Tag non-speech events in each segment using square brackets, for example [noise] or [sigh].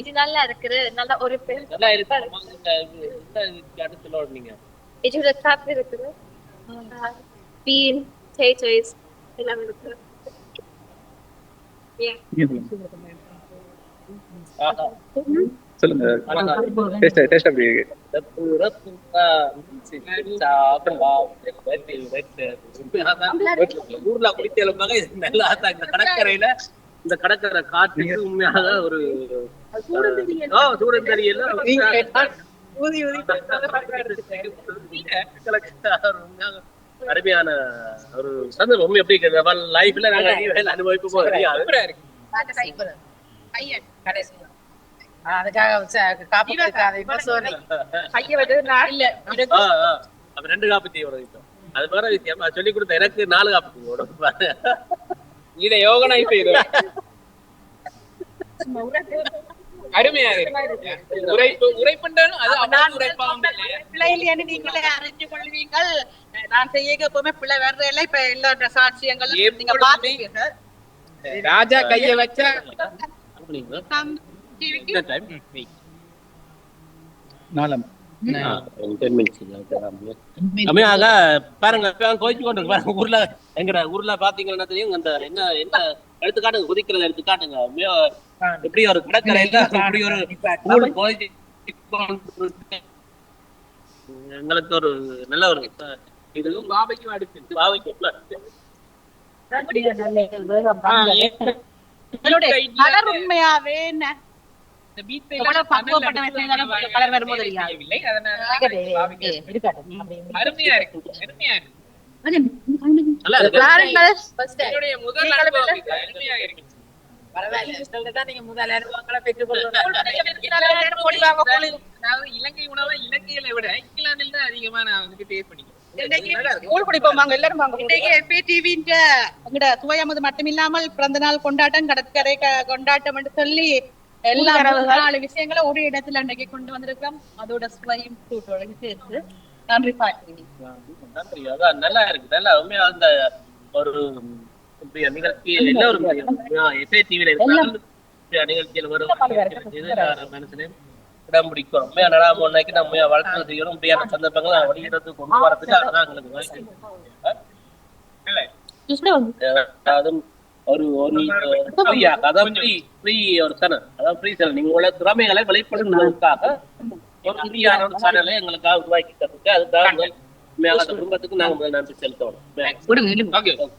இது நல்லா இருக்குது நல்லா ஒரு பேர் நல்லா இருக்கு. இதோட சாப்பிட்டு இருக்குது. பீன் எல்லாம். சொல்லுங்க. டேஸ்ட் டேஸ்ட் அப்படி இருக்கு? வெட்டு. ஊர்ல இது நல்லா இந்த கடற்கரையில இந்த கடற்கரை காற்றுக்கு உண்மையாக ஒரு ஊதி [laughs] அருமையான ஒரு சந்தர்ப்பம். உண்மை எப்படி இருக்குது லைஃப்ல நாங்க அனுபவிக்கும் போது அதுக்காக ரெண்டு காப்பி தீ உடனே அது அது சொல்லி கொடுத்த எனக்கு நாலு காப்பி தீ உடனே இத யோகனா இப்ப இது அருமையா உரைப்பு உரைப்புண்டாலும் அது நீங்களே அறிஞ்சு கொள்வீங்கள் நான் செய்ய எப்பவுமே பிள்ளை வர்றதில்ல இப்ப எல்லா சாட்சியங்களும் நீங்க ராஜா கைய வச்சா அப்படிங்களா? நம் டிவிக்கு இந்த time? நாலாம் ஆ, ஒரு 10 minutes இருக்கு. அம்மையாக பாருங்க கோயிச்சு கொண்டு. பாருங்க ஊர்ல எங்கட ஊர்ல பாத்தீங்கன்னா தெரியும்? அந்த என்ன என்ன எடுத்துக்காட்டுங்க. குதிக்கிறத எடுத்துக்காட்டுங்க எப்படி ஒரு கடற்கரையில இப்படி ஒரு கொண்டு இருக்கு. எங்களுக்கு ஒரு நல்ல ஒரு இதுவும் தெரியாது. இல்லை. அதனால அருமையா இருக்கு. அருமையா இருக்கு. இலங்கை உணவை இலங்கையில விட இங்கிலாந்தில் தான் அதிகமா நான் வந்துட்டு டேஸ்ட் பண்ணிக்கிறேன். சுவையமது மட்டுமில்லாமல் பிறந்த நாள் கொண்டாட்டம் கடற்கரை கொண்டாட்டம் என்று சொல்லி எல்லா நாலு விஷயங்களை ஒரு இடத்துல இன்றைக்கு கொண்டு வந்திருக்கோம் அதோட சுவையும் கூட்டோட சேர்த்து நன்றி பாக்கிறீங்க நன்றி அதான் நல்லா இருக்கு. நல்லா உண்மையா அந்த ஒரு நிகழ்ச்சி எஸ்ஏ டிவில இருக்கிற நிகழ்ச்சியில் வரும். இது நான் மனசுல? இடம் பிடிக்கும். உண்மையா ஒன்னைக்கு நம்ம வளர்த்து செய்யணும். இப்படியான சந்தர்ப்பங்களை கொண்டு வரதுக்கு அதான் எங்களுக்கு வாய்ப்பு. அதுவும் ஒரு ஒரு ஃப்ரீயா? அதான் ஃப்ரீ ஃப்ரீ ஒரு சேனல் அதான் ஃப்ரீ சேனல் நீங்க உங்களோட திறமைகளை வெளிப்படுத்துவதற்காக ஒரு ஃப்ரீயான ஒரு சேனலை எங்களுக்காக உருவாக்கி தந்துட்டு அதுக்காக அந்த குடும்பத்துக்கு நாங்க முதல் நன்றி செலுத்தணும்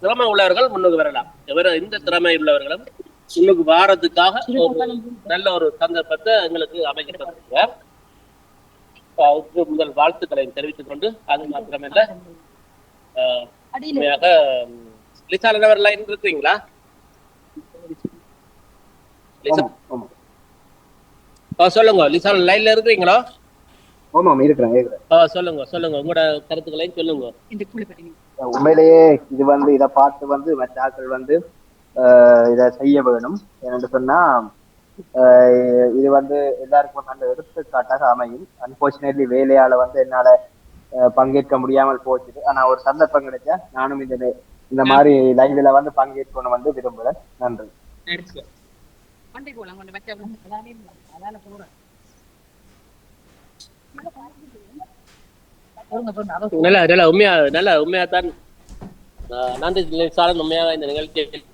திறமை உள்ளவர்கள் முன்னுக்கு வரலாம். எவர இந்த திறமை உள்ளவர்களும் முன்னுக்கு வாரத்துக்காக ஒரு நல்ல ஒரு சந்தர்ப்பத்தை எங்களுக்கு அமைக்க தந்துருங்க அதுக்கு முதல் வாழ்த்துக்களை தெரிவித்துக் கொண்டு அது மாத்திரமல்ல. உண்மையாக லிசாலனவர் லைன் இருக்கிறீங்களா லிசா ஆ, சொல்லுங்க. லிசால லைன்ல இருக்கிறீங்களா? ஆமாம் இருக்கிறேன் இருக்கிறேன். ஆ, சொல்லுங்க சொல்லுங்க. உங்களோட கருத்துக்களையும் சொல்லுங்க. உண்மையிலேயே இது வந்து இதை பார்த்து வந்து மற்ற ஆட்கள் வந்து ஆஹ், இதை செய்ய வேணும். என்று சொன்னா இது வந்து எல்லாருக்கும் ஒரு நல்ல எடுத்துக்காட்டாக அமையும். அன்பார்ச்சுனேட்லி வேலையால வந்து என்னால பங்கேற்க முடியாமல் போச்சுது. ஆனா ஒரு சந்தர்ப்பம் கிடைச்சா நானும் இந்த இந்த மாதிரி லைவ்ல வந்து பங்கேற்கணும் வந்து விரும்புறேன். நன்றி. வண்டி போலாம் கொண்டு வச்ச அதால போறேன் நல்ல நல்ல உண்மையா நல்ல உண்மையா தான் நன்றி சாரன் உண்மையாக இந்த நிகழ்ச்சியில்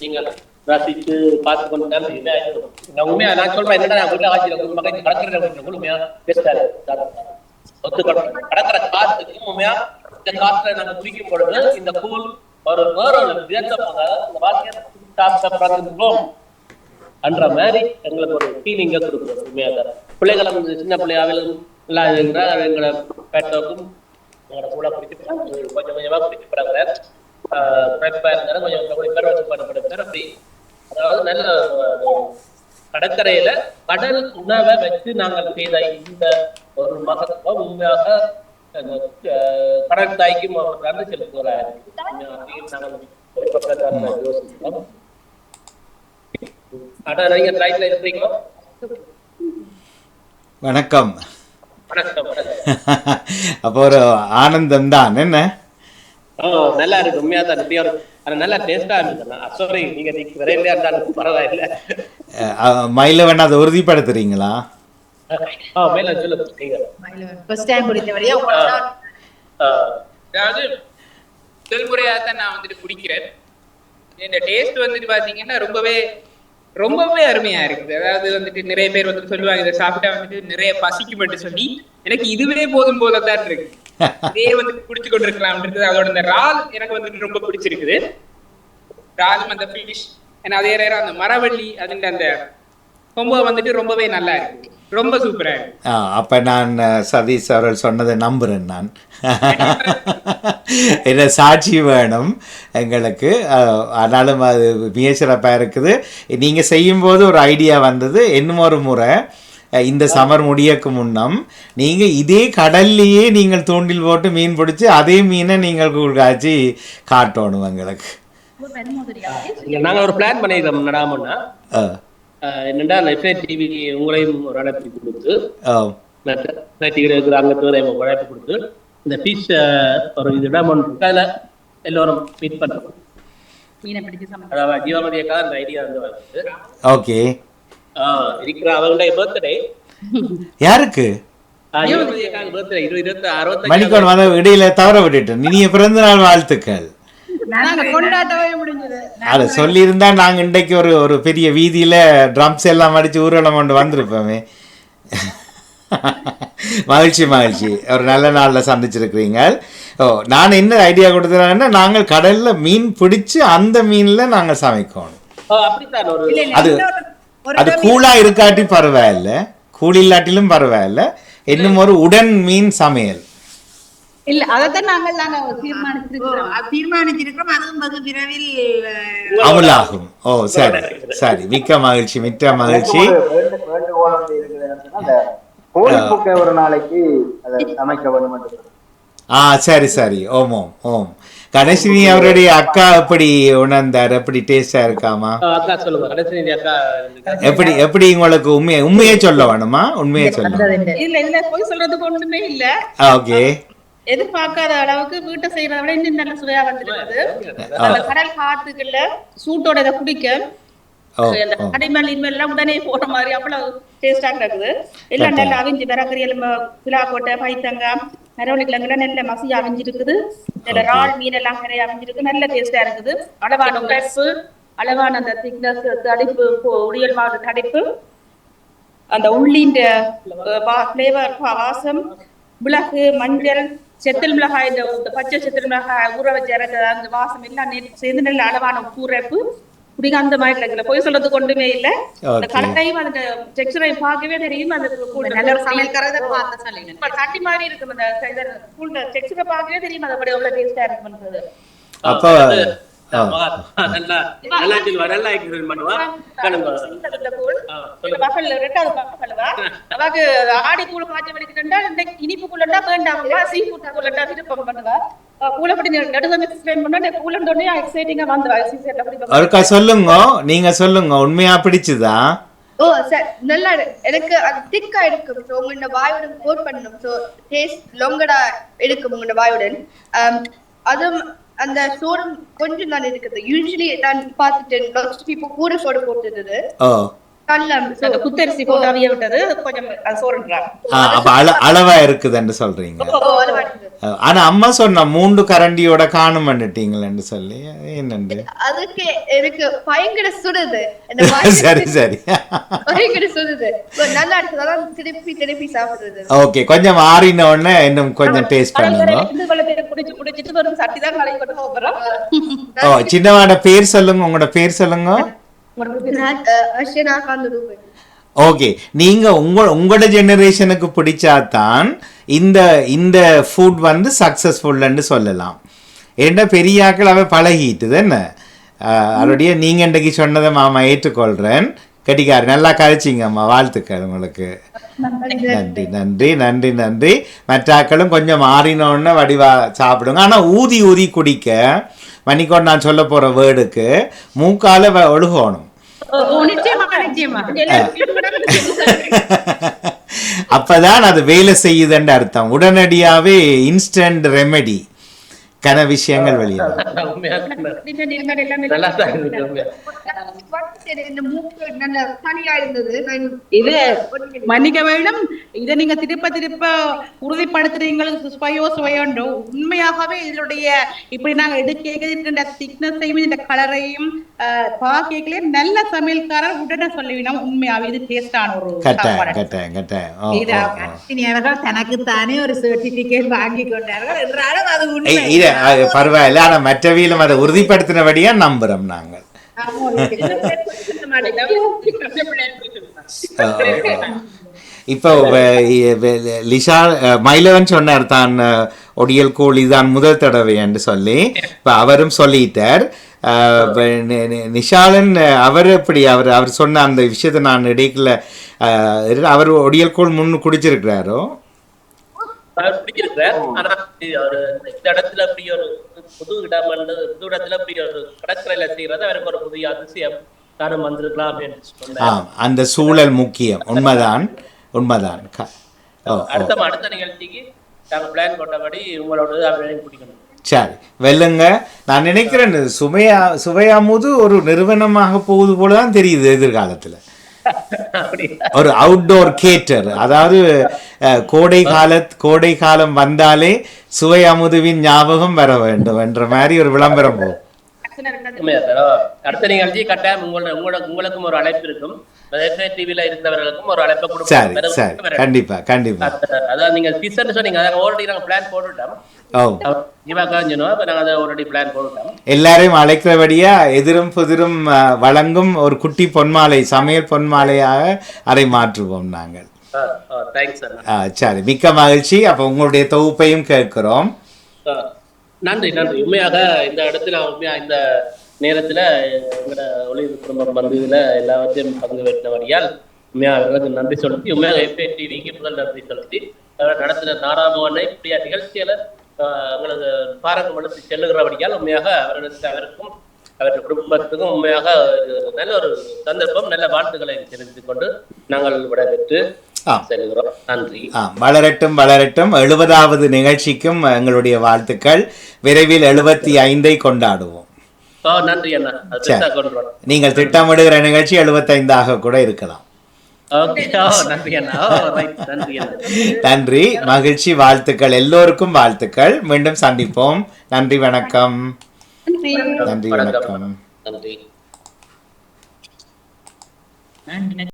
நீங்கள் ரசித்து பார்த்து கொண்டு தான் இதா இருக்கும். நான் உண்மையா நான் சொல்றேன் என்னடா நான் வீட்டுல ஆட்சியில மக்கள் கடற்கரை உண்மையா பேசுறாரு? ஒத்துக்கணும் கடற்கரை காத்துக்கு உண்மையா இந்த காத்துல நாங்க குடிக்கும் பொழுது இந்த கூழ் ஒரு வேற ஒரு இந்த வாழ்க்கையை சாப்பிட்ட பிறந்தோம் அன்ற மாதிரி எங்களுக்கு ஒரு ஃபீலிங்க கொடுக்குறது உண்மையாக பிள்ளைகளை வந்து சின்ன பிள்ளையாவிலும் எல்லாம் இருக்கிற எங்களை பேட்டோக்கும் எங்களோட கூட பிடிச்சி கொஞ்சம் கொஞ்சமாக பிடிச்சி படுற பிறப்பா இருந்தாலும் கொஞ்சம் கொஞ்சம் பேர் வச்சு பண்ணப்படுறாரு அப்படி. அதாவது நல்ல கடற்கரையில கடல் உணவை வச்சு நாங்கள் செய்த இந்த ஒரு மகத்துவம் உண்மையாக கடல் தாய்க்கும் ஒரு நன்றி செலுத்துகிறார் ஒரு யோசிக்கிறோம் நீங்க வணக்கம். அப்போ ஒரு ஆனந்தம் தான் என்ன நல்லா இருக்கு. உண்மையா தான் இப்படி ஒரு ஆனா நல்லா டேஸ்டா இருந்தது. சாரி நீங்க பரவாயில்ல. மயில வேணா அதை உறுதிப்படுத்துறீங்களா? ஆ மேல ஃபர்ஸ்ட் டைம் அதாவது தான் நான் வந்துட்டு குடிக்கிறேன். இந்த டேஸ்ட் வந்துட்டு பாத்தீங்கன்னா ரொம்பவே ரொம்பவே அருமையா இருக்குது. அதாவது வந்துட்டு நிறைய பேர் வந்துட்டு சொல்லுவாங்க இதை சாப்பிட்டா வந்துட்டு நிறைய பசிக்கும்னு சொல்லி. எனக்கு இதுவே போதும் போல தான் இருக்கு. இதே வந்துட்டு குடிச்சு கொண்டிருக்கலாம்ன்றது அதோட இந்த ரால் எனக்கு வந்துட்டு ரொம்ப பிடிச்சிருக்குது. ராலும் அந்த ஃபிஷ் ஏன்னா அதே நேரம் அந்த மரவள்ளி அதுன்ற அந்த கொம்பை வந்துட்டு ரொம்பவே நல்லா இருக்கு. ரொம்ப சூப்பரா இருக்கு. ஆ, அப்ப நான் சதீஷ் அவர்கள் சொன்னதை நம்புறேன் நான். [laughs] என்ன சாட்சி வேணும் எங்களுக்கு. ஆனாலும் அது மிக சிறப்பாக இருக்குது. நீங்கள் செய்யும்போது ஒரு ஐடியா வந்தது. இன்னும் ஒரு முறை இந்த சமர் முடியக்கு முன்னம் நீங்கள் இதே கடல்லையே நீங்கள் தூண்டில் போட்டு மீன் பிடிச்சி அதே மீனை நீங்கள் கூழ் காய்ச்சி காட்டணும் எங்களுக்கு. இங்க நாங்க ஒரு பிளான் பண்ணிருக்கோம் நடாமன்னா என்னடா எஃப்ஐ டிவி உங்களையும் ஒரு அழைப்பு கொடுத்து இருக்கிற அங்கத்தோட ஒரு அழைப்பு கொடுத்து இந்த பீஸ் ஒரு இது இடம் அதுல எல்லோரும் மீட் பண்றோம் மீனை பிடிச்சு சமைச்சு அதாவது ஜீவமதியக்கா அந்த ஐடியா வந்து வருது ஓகே. ஆஹ் இருக்கிற அவங்களுடைய பர்த்டே யாருக்கு? மணிக்கோன் இடையில தவற விட்டுட்டேன். இனிய பிறந்த நாள் வாழ்த்துக்கள். நாங்க அதை சொல்லியிருந்தா நாங்க இன்றைக்கு ஒரு ஒரு பெரிய வீதியில ட்ரம்ஸ் எல்லாம் அடிச்சு ஊர்வலம் கொண்டு வந்திருப்போமே. மகிழ்ச்சி மகிழ்ச்சி. ஒரு நல்ல நாள்ல சந்திச்சிருக்கிறீங்க ஓ நான் என்ன ஐடியா கொடுத்துறேன்னா நாங்கள் கடல்ல மீன் பிடிச்சு அந்த மீன்ல நாங்க சமைக்கணும். அது அது கூலா இருக்காட்டி பரவாயில்ல. கூல் இல்லாட்டிலும் பரவாயில்ல. இன்னும் ஒரு உடன் மீன் சமையல். இல்ல அதைத்தான் நாங்கள் நாங்க தீர்மானிச்சிருக்கிறோம் தீர்மானிச்சிருக்கிறோம் அதுவும் வெகு விரைவில் அமுலாகும். ஓ சரி சரி. மிக்க மகிழ்ச்சி மிக்க மகிழ்ச்சி. ஒரு நாளைக்கு அதை என்று. சொல்லி. ஆ சரி சரி. ஓம் ஓம் ஓம். கணேசினி அவருடைய அக்கா எப்படி உணர்ந்தார்? எப்படி டேஸ்டா இருக்காமா? அக்கா சொல்லுங்க. கடைசி அக்கா எப்படி எப்படி உங்களுக்கு உண்மையை உண்மையே சொல்ல வேணுமா? உண்மையே சொல்ல இல்ல இதுல போய் சொல்றதுக்கு ஒண்ணுமே இல்ல. ஓகே. எதிர்பார்க்காத அளவுக்கு வீட்டை செய்யறத விட இன்னும் நல்ல சுவையா வந்திருக்குது. அந்த கடல் காத்துக்குள்ள சூட்டோட இதை குடிக்க அந்த கடைமல் இனிமேல் எல்லாம் உடனே போற மாதிரி அவ்வளவு டேஸ்டா கிடக்குது எல்லாம் நல்லா அவிஞ்சு விறகறி எலும்பு பிலா போட்ட பைத்தங்காய் மரவள்ளிக்கிழங்குல நல்ல மசி அவிஞ்சிருக்குது. நல்ல இறால் மீன் எல்லாம் நிறைய அவிஞ்சிருக்கு. நல்ல டேஸ்டா இருக்குது. அளவான உழைப்பு அளவான அந்த திக்னஸ் தடிப்பு பொ- உரியல் மாவு தடிப்பு அந்த உள்ளின்ற ஃப்ளேவர் வாசம் மிளகு மஞ்சள் செத்தல் மிளகாய் இந்த பச்சை செத்தல் மிளகாய் ஊற வச்சு இறக்க அந்த வாசம் எல்லாம் சேர்ந்து நல்ல அளவான உப்புரைப்பு குடிக்க அந்த மாதிரி கிடைக்கல போய் சொல்றதுக்கு ஒன்றுமே இல்ல. அந்த. கலரையும் அந்த டெக்ஸ்டரை பார்க்கவே தெரியும். அந்த தட்டி மாதிரி இருக்கும். அந்த டெக்ஸ்டரை பார்க்கவே தெரியும். அது அப்படி எவ்வளவு டேஸ்டா இருக்குன்றது அப்போ ஆ. நல்லா நல்லா சொல்லுவா நல்லா எக்ஸ்பிளைன் பண்ணுவா. கேளுங்க. ஆ, சொல்லுங்க. மகள் ரெண்டாவது மகளவா அவாக்கு ஆடி கூழ பாய்ச்ச வலிக்கிட்டா இந்த இனிப்பு கூழண்டா வேண்டாம் சீ ஃபுட் கூழண்டா விருப்பம் பண்ணுவா. சொல்லுங்க. நீங்க சொல்லுங்க. உண்மையா பிடிச்சுதா? ஓ சார். நல்லா எனக்கு அது திக்கா இருக்கும் ஸோ உங்களோட வாயுடன் கோட் பண்ணணும். ஸோ டேஸ்ட் லொங்கடா எடுக்கும் உங்களோட வாயுடன். அதுவும் அந்த சோறும் கொஞ்சம் தான் இருக்குது. யூஸ்வலி நான் பார்த்துட்டேன் லாஸ்ட் பீப்புள் கூட நல்லா அந்த குத்தரிசி போட்டு அவிய விட்டது கொஞ்சம் அது சோறுன்றாங்க. அளவா இருக்குதுன்னு சொல்றீங்க. ஓ அது மாதிரி அஹ், ஆனா அம்மா சொன்னா மூன்று கரண்டியோட காணும் பண்ணிட்டீங்களேன்னு சொல்லி. என்னண்டு? அதுக்கு எனக்கு பயங்கர சுடுது. [laughs] சரி சரி. பயங்கர சுடுது. But நல்லா இருக்குது அதான் திருப்பி திருப்பி சாப்பிடுறது. ஓகே கொஞ்சம் ஆறின உடனே இன்னும் கொஞ்சம் டேஸ்ட் பண்ணுங்க. இந்த வெள்ளத்தை குடிச்சு குடிச்சிட்டு வரும் சட்டி தான் கலை கொண்டு போகிறோம் ஓ சின்னவாட பேர் சொல்லுங்க உங்களோட பேர் சொல்லுங்க. அர்ஷனா ஓகே நீங்க உங்க உங்களோட ஜெனரேஷனுக்கு பிடிச்சாதான் இந்த இந்த ஃபுட் வந்து சக்சஸ்ஃபுல்லுன்னு சொல்லலாம். ஏன்னா பெரியாக்கள் அவ பழகிட்டுது என்ன? அஹ், அதோடைய நீங்க இன்றைக்கு சொன்னதை மாமா ஏற்றுக்கொள்றேன். கட்டிக்காரு நல்லா கழிச்சிங்கம்மா வாழ்த்துக்கள் உங்களுக்கு. நன்றி. நன்றி நன்றி நன்றி மற்றாக்களும் கொஞ்சம் மாறினோன்னு வடிவா சாப்பிடுங்க. ஆனா ஊதி ஊதி குடிக்க மணிக்கொண்டு நான் சொல்ல போற வேர்டுக்கு மூக்கால ஒழுகணும். [laughs] அப்பதான் அது வேலை செய்யுதுன்னு அர்த்தம். உடனடியாவே இன்ஸ்டன்ட் ரெமெடி கன விஷயங்கள் வெளியிடும் மன்னிக்க வேண்டும் இதை நீங்க திருப்ப திருப்ப உறுதிப்படுத்துறீங்களுக்கு சுவையோ சுவையோண்டோ உண்மையாகவே இதனுடைய இப்படி நாங்க எடுக்க இந்த திக்னஸையும் இந்த கலரையும் பாக்கலே நல்ல சமையல்காரர் உடனே சொல்லுவீங்க உண்மையாவே இது டேஸ்டான ஒரு அவர்கள் தனக்குத்தானே ஒரு சர்டிபிகேட் வாங்கி கொண்டார்கள் என்றாலும் அது உண்மை. பரவாயில்ல ஆனா மற்றவியிலும் அதை உறுதிப்படுத்தினபடியா நம்புறோம் நாங்கள். இப்போ லிஷா மயிலவன் சொன்னார் தான் ஒடியல் கோழி தான் முதல் தடவை என்று சொல்லி இப்போ அவரும் சொல்லிட்டார். நிஷாலன் அவர் எப்படி அவர் அவர் சொன்ன அந்த விஷயத்தை நான் இடைக்குள்ள அவர் ஒடியல் கோள் முன்னு குடிச்சிருக்கிறாரோ? இந்த இடத்துல அப்படி ஒரு புது இடம் புது இடத்துல அப்படி ஒரு கடற்கரையில செய்யறது அவருக்கு ஒரு புதிய அதிசயம். தானும் வந்திருக்கலாம் அப்படின்னு அந்த சூழல் முக்கியம் உண்மைதான். உண்மைதான். அடுத்த அடுத்த நிகழ்ச்சிக்கு நாங்க பிளான் போட்டபடி உங்களோட பிடிக்கணும் சரி வெல்லுங்க. நான் நினைக்கிறேன் சுவையா சுவையாமுது ஒரு நிறுவனமாக போகுது போல தான் தெரியுது எதிர்காலத்தில். [laughs] ஒரு அவுட்டோர் கேட்டர் அதாவது கோடை கால கோடை காலம் வந்தாலே சுவை அமுதுவின் ஞாபகம் வர வேண்டும் என்ற மாதிரி ஒரு விளம்பரம் போகும் அடுத்த நிகழ்ச்சி கட்டாயம் உங்களோட உங்களுக்கும் ஒரு அழைப்பு இருக்கும். டிவில இருந்தவர்களுக்கும் ஒரு அழைப்பை சரி கண்டிப்பா கண்டிப்பா. அதாவது நீங்க சீசன் சொன்னீங்க அதாவது ஆல்ரெடி நாங்க பிளான் போட்டுட்டோம். எல்லாரையும் அழைக்கிறபடியா எதிரும் புதிரும் வழங்கும் ஒரு குட்டி பொன்மாலை சமையல் பொன்மாலையாக அதை மாற்றுவோம் நாங்கள். தேங்க்ஸ் சார் ஆ, சரி. மிக்க மகிழ்ச்சி. அப்போ உங்களுடைய தொகுப்பையும் கேட்கிறோம். நன்றி நன்றி. உண்மையாக இந்த இடத்துல உண்மையா இந்த நேரத்துல எங்களோட ஒளி குடும்பம் வந்து இதுல எல்லாவற்றையும் பங்கு பெற்றபடியால் உண்மையா அவர்களுக்கு நன்றி செலுத்தி உண்மையாக எப்பே டிவிக்கு முதல் நன்றி செலுத்தி நடத்தின நாராமவனை இப்படியா நிகழ்ச்சியில ஆஹ், எங்களது பாரம்பரியம் வளர்த்து செல்லுகிறபடியால் உண்மையாக அவர்களுக்கு அவருக்கும் அவருடைய குடும்பத்துக்கும் உண்மையாக நல்ல ஒரு சந்தர்ப்பம் நல்ல வாழ்த்துக்களை தெரிவித்துக் கொண்டு நாங்கள் விடைபெற்று வளரட்டும் வளரட்டும். எழுபதாவது நிகழ்ச்சிக்கும் எங்களுடைய வாழ்த்துக்கள். விரைவில் எழுபத்தி ஐந்தை கொண்டாடுவோம். நன்றி அண்ணா. நீங்கள் திட்டமிடுகிற நிகழ்ச்சி எழுபத்தைந்தாக கூட இருக்கலாம். நன்றி அண்ணா. ஓ ரைட் நன்றி அண்ணா. நன்றி. மகிழ்ச்சி வாழ்த்துக்கள். எல்லோருக்கும் வாழ்த்துக்கள். மீண்டும் சந்திப்போம். நன்றி வணக்கம். நன்றி. வணக்கம். நன்றி. நான்